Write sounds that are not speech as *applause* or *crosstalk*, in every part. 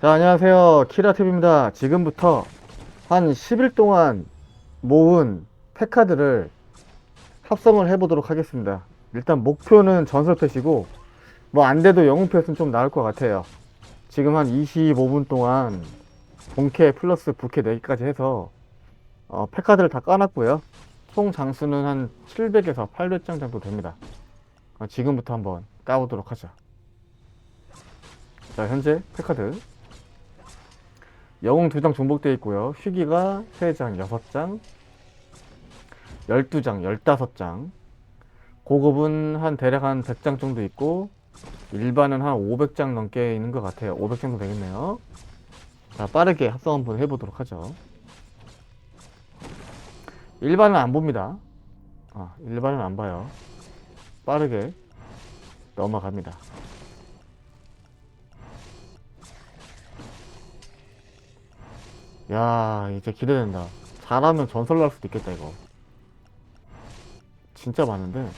자, 안녕하세요. 키라TV입니다. 지금부터 한 10일 동안 모은 팩카드를 합성을 해보도록 하겠습니다. 일단 목표는 전설 패시고, 뭐 안 돼도 영웅 패스는 좀 나을 것 같아요. 지금 한 25분 동안 본캐 플러스 부캐 4개까지 해서 어, 팩카드를 다 까놨고요. 총 장수는 한 700에서 800장 정도 됩니다. 어, 지금부터 한번 까보도록 하죠. 자, 현재 팩카드 영웅 2장 중복되어 있고요. 휘기가 3장, 6장, 12장, 15장. 고급은 한 대략 한 100장 정도 있고 일반은 한 500장 넘게 있는 것 같아요. 500 정도 되겠네요. 자, 빠르게 합성 한번 해보도록 하죠. 일반은 안 봅니다. 아, 일반은 안 봐요. 빠르게 넘어갑니다. 야, 이제 기대된다. 잘하면 전설 날 수도 있겠다, 이거. 진짜 많은데.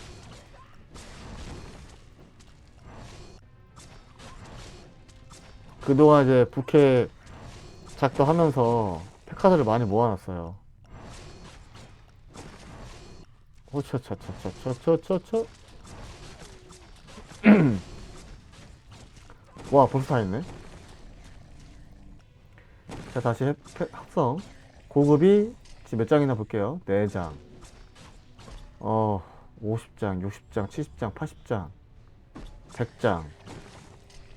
그동안 이제 부캐 작도 하면서 팩카드를 많이 모아놨어요. 호차차차차차차차 *clears throat* 와 벌써 다 했네 자 다시 합성. 고급이 지금 몇 장이나 볼게요? 4장. 어 50장 60장 70장 80장 100장.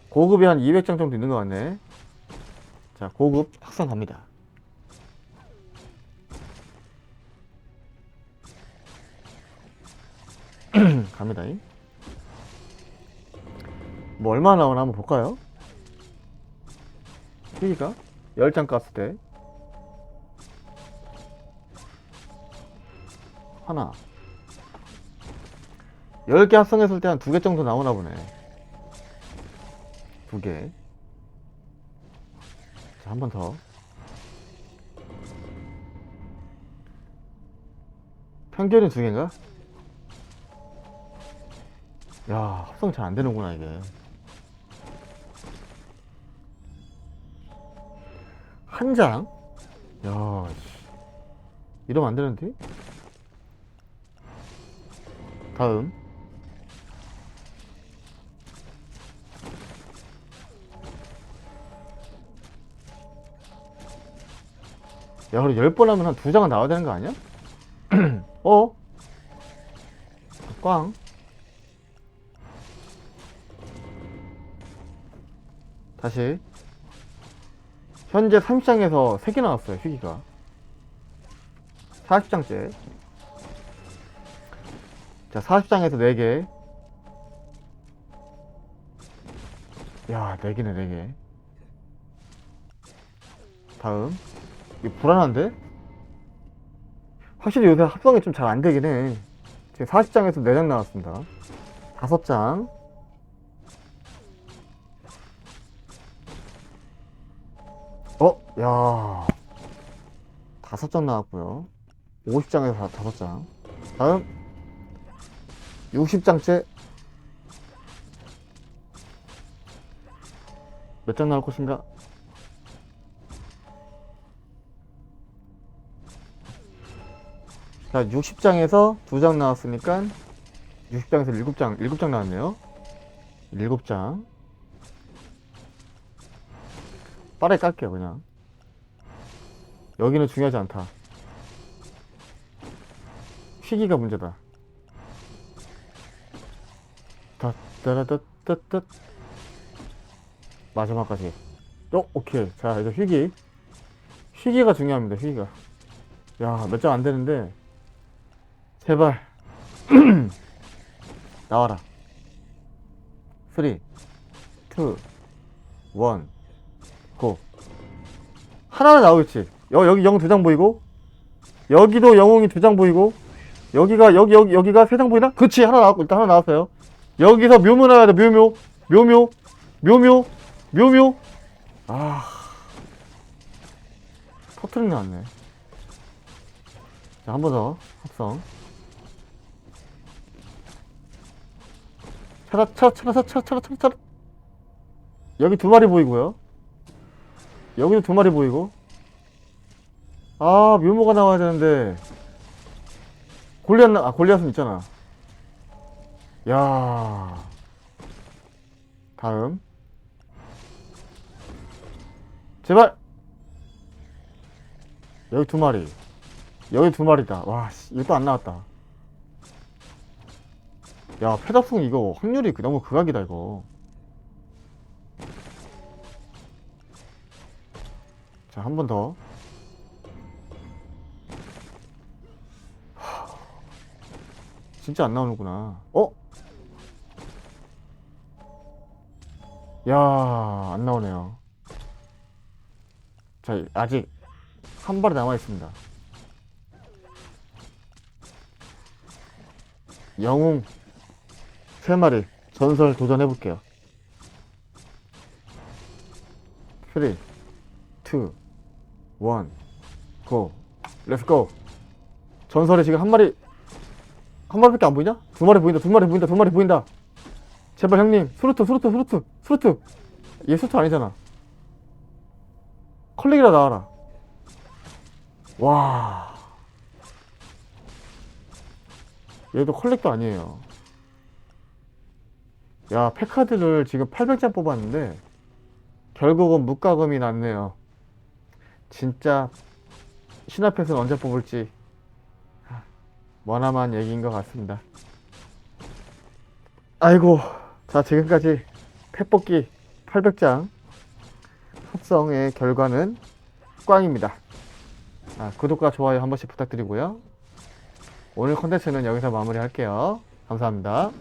고급이 한 200장 정도 있는 것 같네. 자 고급 합성 갑니다. *clears throat* 갑니다. 뭐 얼마 나오나 한번 볼까요? 휘기가 10장 깠을 때 하나. 10개 합성했을 때 한 두 개 정도 나오나 보네. 두개. 자, 한 번 더. 평균이 두 개인가? 야, 합성 잘 안 되는구나, 이게. 한 장? 야, 씨. 이러면 안 되는데? 다음. 야, 그럼 10번 하면 한 두 장은 나와야 되는 거 아니야? *clears throat* 어? 꽝. 다시 현재 30장에서 3개 나왔어요 휴기가. 40장째. 자 40장에서 4개. 야 4개네 4개. 다음. 이거 불안한데? 확실히 요새 합성이 좀 잘 안되긴 해. 지금 40장에서 4장 나왔습니다. 5장 야. 다섯 장 나왔고요. 50장에서 다, 다섯 장. 다음. 60장째. 몇 장 나올 것인가? 자 60장에서 두 장 나왔으니까 60장에서 7장 7장 나왔네요. 7장. 빠르게 깔게요 그냥 여기는 중요하지 않다. 휘기가 문제다. 따따라따따따 마지막까지. 어 오케이. 자 이제 휘기 휘기가 중요합니다 휘기가. 야 몇 장 안 되는데. 제발. *clears throat* 나와라. 3 2 1 고. 하나는 나오겠지 여, 여기 영 두 장 보이고? 여기도 영웅이 두 장 보이고? 여기가 여기 여기 여기가 세 장 보이나? 그치 하나 나왔고 일단 하나 나왔어요. 여기서 묘묘 나와야 돼 묘묘. 묘묘. 묘묘. 묘묘. 아. 터트리 나왔네. 자 한 번 더. 합성. 차라 차라 차라 차라 차라 차라 차라. 여기 두 마리 보이고요. 여기도 두 마리 보이고. 아, 묘모가 나와야 되는데. 골리앗, 나, 아, 골리앗은 있잖아. 야 다음. 제발! 여기 두 마리. 여기 두 마리다. 와, 씨, 이거 또안 나왔다. 야, 패답승 이거 확률이 그- 너무 극악이다, 이거. 자, 한 번 더. 진짜 안 나오는구나. 어? 야, 안 나오네요. 자, 아직 한 발이 남아 있습니다. 영웅 세 마리 전설 도전해 볼게요. 3, 2, 1, 고. 렛츠 고. 전설에 지금 한 마리 한 마리밖에 안 보이냐? 두 마리 보인다. 두 마리 보인다. 두 마리 보인다. 제발 형님. 수루트 수루트 수루트 수루트. 얘 수루트 아니잖아. 컬렉이라 나와라. 와. 얘도 컬렉도 아니에요. 야, 팩카드를 지금 800장 뽑았는데, 결국은 묵가금이 났네요. 진짜, 신화펫은 언제 뽑을지, 머나만 얘기인 것 같습니다. 아이고, 자, 지금까지 펫 뽑기 800장 합성의 결과는 꽝입니다. 아, 구독과 좋아요 한 번씩 부탁드리고요. 오늘 컨텐츠는 여기서 마무리할게요. 감사합니다.